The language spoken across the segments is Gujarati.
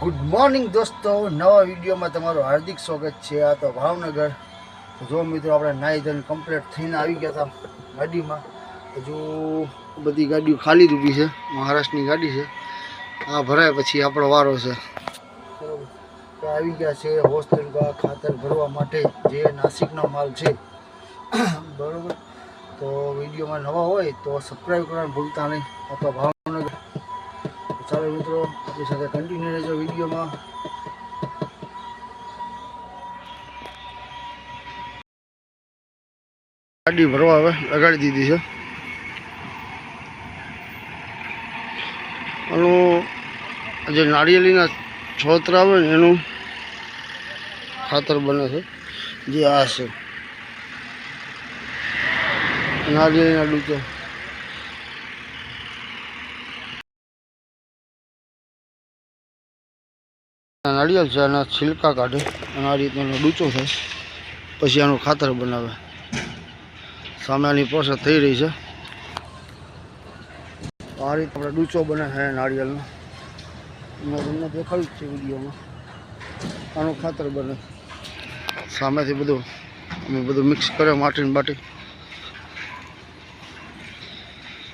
ગુડ મોર્નિંગ દોસ્તો, નવા વિડીયોમાં તમારું હાર્દિક સ્વાગત છે. આ તો ભાવનગર. જો મિત્રો, આપણે નાહી ધોઈને કમ્પ્લીટ થઈને આવી ગયા હતા ગાડીમાં. હજુ બધી ગાડીઓ ખાલી જ ઊભી છે. મહારાષ્ટ્રની ગાડી છે. આ ભરાય પછી આપણો વારો છે. આવી ગયા છે હોસ્ટેલ ખાતર ભરવા માટે જે નાસિકનો માલ છે. બરોબર. તો વિડીયોમાં નવા હોય તો સબસ્ક્રાઈબ કરવાનું ભૂલતા નહીં. આ ભાવનગર. ચાલો મિત્રો, આપણી સાથે કન્ટિન્યુ રહેજો વિડીયોમાં. ગાડી ભરવા હવે, લગાડી દીધી છે. આનું જે નાળિયેરીના છોતરા આવે ને, એનું ખાતર બને છે. જે આ છે. નાળિયેરીના ડૂચો. નાળિયેર છે એના છિલકા કાઢે. અને આ રીતનો એનો ડૂચો થાય પછી આનું ખાતર બનાવે. સામે આની પ્રોસેસ થઈ રહી છે. આ રીતે આપણે ડૂચો બને છે નાળિયેરનો. મેં તમને દેખાડ્યું છે વિડીયોમાં. આનું ખાતર બને. સામેથી બધું અમે બધું મિક્સ કરે માટી ને બાટી.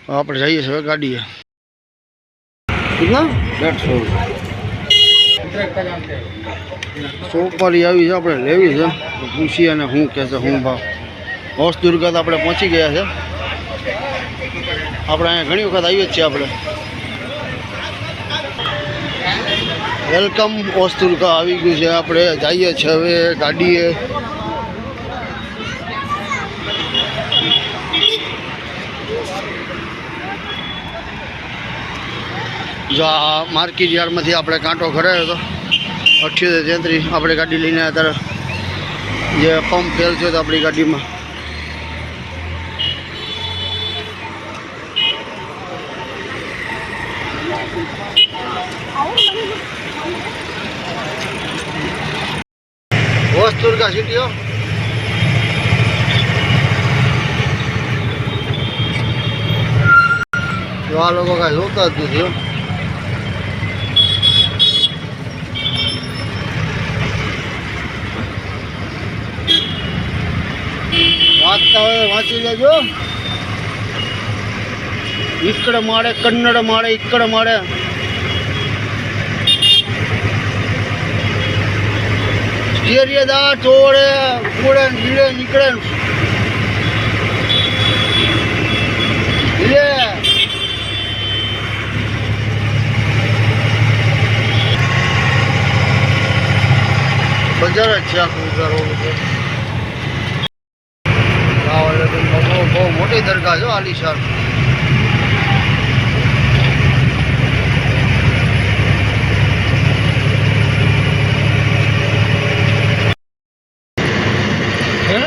આપણે જઈએ છીએ ગાડીએ. કેટલા? દોઢસો સોપારી આવી છે, આપણે લેવી છે. પૂછીએ અને શું કહે છે, શું ભાવ. હોસ તો આપણે પહોંચી ગયા છે. આપણે અહીંયા ઘણી વખત આવીએ જ છીએ આપણે. વેલકમ ઓસ્તુરકા આવી ગયું છે. આપણે જઈએ છીએ હવે, ગાડીએ. જો આ માર્કેટ યાર્ડમાંથી આપણે કાંટો કરાયો હતો. અઠ્યોતેર તેત્રીસ, આપણે ગાડી લઈને અત્યારે જે પંપ ફેલ છે તો આપણી ગાડીમાં. હોસ્તુરકા સિટી હો. જો આ લોકો કાંઈ જોતા જ નથી વાંચતા હોય વાંચી લેજો. ఇక్కడ మాడే కన్నడ మాడే ఇక్కడ మాడే સ્ટેરિયદા ચોડે કુડે ગીડે નીકળે. ધીરે બજાર જ છે આખું. દરગાહ છે આલીશાન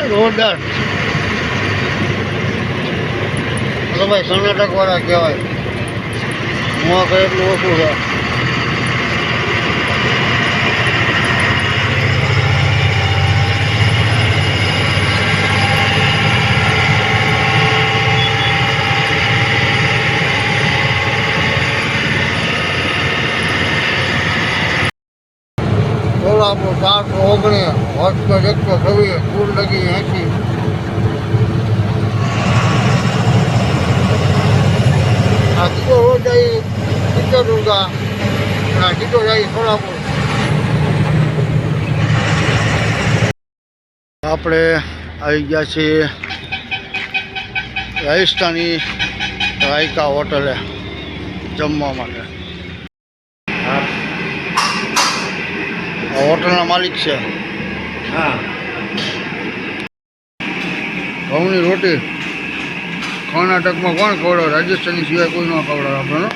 જોરદાર ભાઈ કર્ણાટક વાળા કહેવાય. મોં કઈ એટલું ઓછું છે. સોલાપુર ચારસો ઓગણીસ હોસ્પિટલ એકસો છવ્વીસ કુલ લગી એંસી જાય ચિત્રદુર્ગા અને આ આપણે આવી ગયા છીએ રાજસ્થાની રાયકા હોટલે જમવા માટે. હોટલના માલિક છે. હા. ઘઉંની રોટી કર્ણાટકમાં કોણ ખવડાવે? રાજસ્થાની સિવાય કોઈ ન ખવડાવે આપણને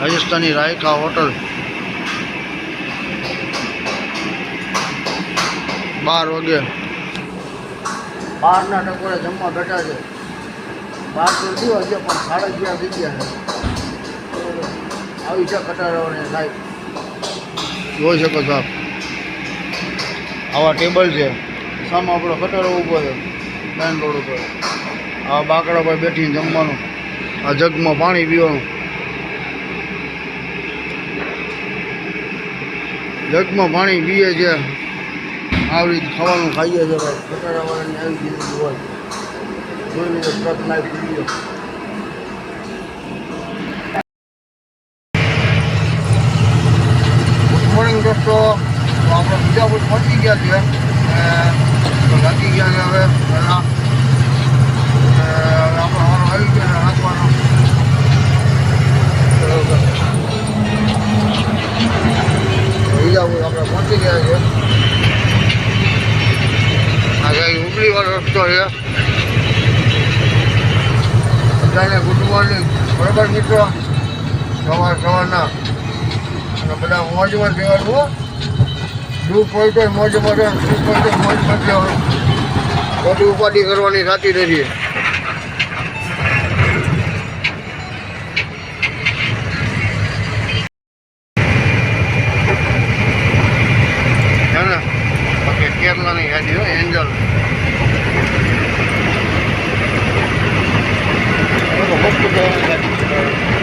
રાજસ્થાની રાયકા હોટલ. બાર વાગે. બારના ટકોરે જમવા બેઠા છે. બાર તો થયું પણ સાડા અગિયાર થઈ ગયા છે. આવી છે કટારાઓને લાઈફ જોઈ શકો છો આવા ટેબલ છે. સામે આપણો કટારો ઊભો છે. મેન રોડ ઉપર. આ બાકડા પર બેઠીને જમવાનું. આ જગમાં પાણી પીવાનું. જગમાં પાણી પીએ છે. આવી રીતે ખાવાનું ખાઈએ છે. ભાઈ આવી હોય. જોઈ લીધો દીધો. તો આપણે બીજાપુર પહોંચી ગયા છીએ લાગી ગયા છે હવે આપણો વારો આવી ગયો છે નાખવાનો બીજાપુર આપણે પહોંચી ગયા છીએ આ કઈ ઉપલી રસ્તો છે. બધાને ગુડ બરાબર મિત્રો? સવાર સવારના. બધા મોજમાં રહેવાનું દુઃખ હોય તો મોજમાં રહે સુખ હોય તો મોજમાં રહેવાનું. બધી ઉપાધિ કરવાની થતી નથી હે ને બાકી કેરલાની ગાડી હોય એન્જલ મસ્ત જવાની ગાડી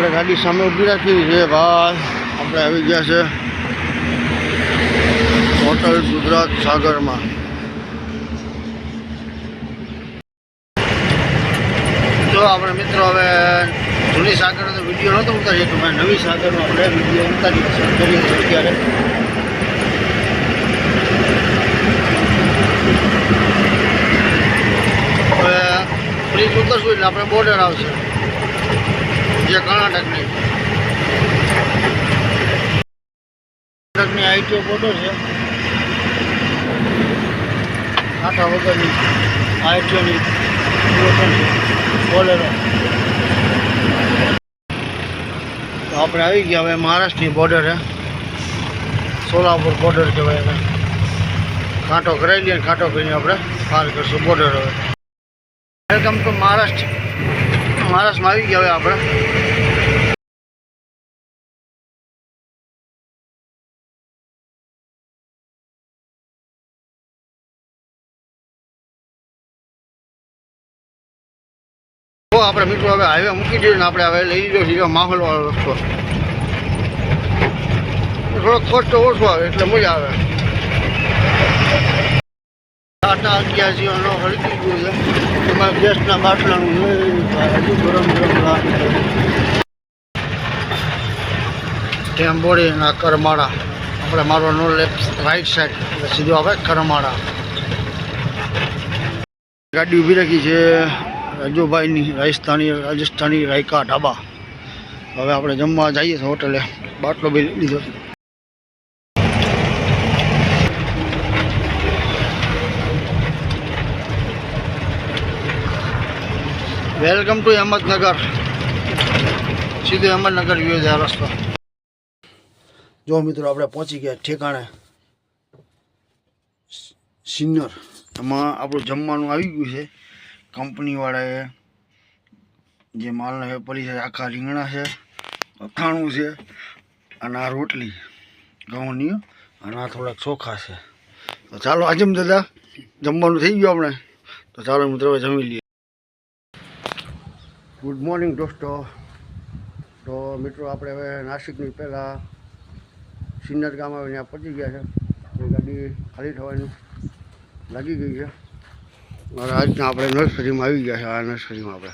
આપણે ગાડી સામે ઊભી રાખી છે, ભાઈ. આપણે આવી ગયા છે હોટલ ગુજરાત સાગરમાં. જો આપણે મિત્રો હવે જૂની સાગરનો વીડિયો નહોતો ઉતારીએ તો મેં નવી સાગરનો આપણે વીડિયો ઉતારી કરીએ છીએ અત્યારે. હવે બ્રિજ ઉતરશું એટલે આપણે બોર્ડર આવશે. જે કર્ણાટકની કર્ણાટકની આઈટીઓ બોર્ડર છે. આઠા વગરની આઈટીઓની બોલેરો. તો આપણે આવી ગયા હવે મહારાષ્ટ્રની બોર્ડર છે સોલાપુર બોર્ડર કહેવાય એને. કાંટો કરાવી લઈએ ને કાંટો કરીને આપણે પાર કરશું બોર્ડર હવે. વેલકમ ટુ મહારાષ્ટ્ર મહારાષ્ટ્રમાં આવી ગયા હવે આપણે. આપણે મિત્રો હવે હાઈવે મૂકી દઈએ ને આપણે હવે લઈ લીધો સીધો માહોલવાળો રસ્તો. થોડોક ખર્ચો ઓછો આવે એટલે મજા આવે. આટલા અગિયાર ગયું એમાં ગેસના બાટલાનું હજુ ગરમ કરમાળા. આપણે મારવાનો લેફ્ટ રાઈટ સાઈડ સીધો આવે કરમાળા. ગાડી ઊભી રાખી છે. રાજુભાઈની રાજસ્થાની રાજસ્થાની રાયકા ઢાબા. હવે આપણે જમવા જઈએ છીએ હોટલે. બાટલો બી લીધો વેલકમ ટુ અહમદનગર. સીધો અહમદનગર ગયો છે રસ્તો. જો મિત્રો આપણે પહોંચી ગયા ઠેકાણે. સિન્નર. એમાં આપણું જમવાનું આવી ગયું છે. કંપનીવાળાએ જે માલને પડી છે, આખા રીંગણા છે, અથાણું છે અને આ રોટલી ઘઉંની અને આ થોડાક ચોખા છે. તો ચાલો આજમ દાદા, જમવાનું થઈ ગયું આપણે. તો ચાલો મિત્રો જમી લઈએ. ગુડ મોર્નિંગ દોસ્તો. તો મિત્રો, આપણે હવે નાસિકની પહેલાં સિન્નર ગામ આવે ત્યાં પહોંચી ગયા છે. એ ગાડી ખાલી થવાની લાગી ગઈ છે. આજના આપણે નર્સરીમાં આવી ગયા છે, આ નર્સરીમાં આપણે.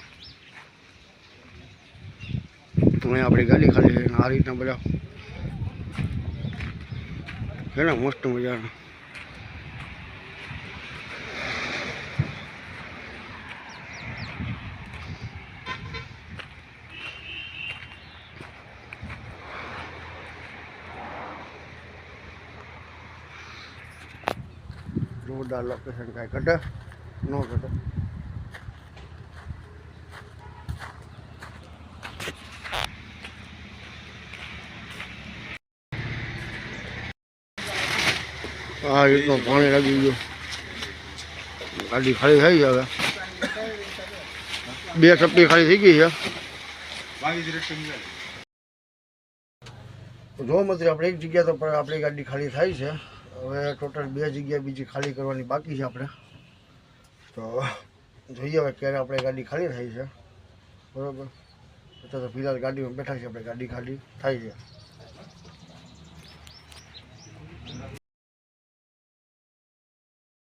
તમે આપણી ગાડી ખાલી છે આ રીતના બધા. છે ને મસ્ત મજાના. જોરદાર લોકેશન કાંઈ કઢે. ન કઢે આ પાણી લાગી ગયું. ગાડી ખાલી થઈ હવે. બે ચપટી ખાલી થઈ ગઈ છે. જો આપણે એક જગ્યા તો આપણી ગાડી ખાલી થાય છે. હવે ટોટલ બે જગ્યા બીજી ખાલી કરવાની બાકી છે આપણે. તો જોઈએ હવે ક્યારે આપણે ગાડી ખાલી થાય છે. બરાબર? અત્યારે તો ફિલહાલ ગાડીમાં બેઠા છે આપણે ગાડી ખાલી થાય છે.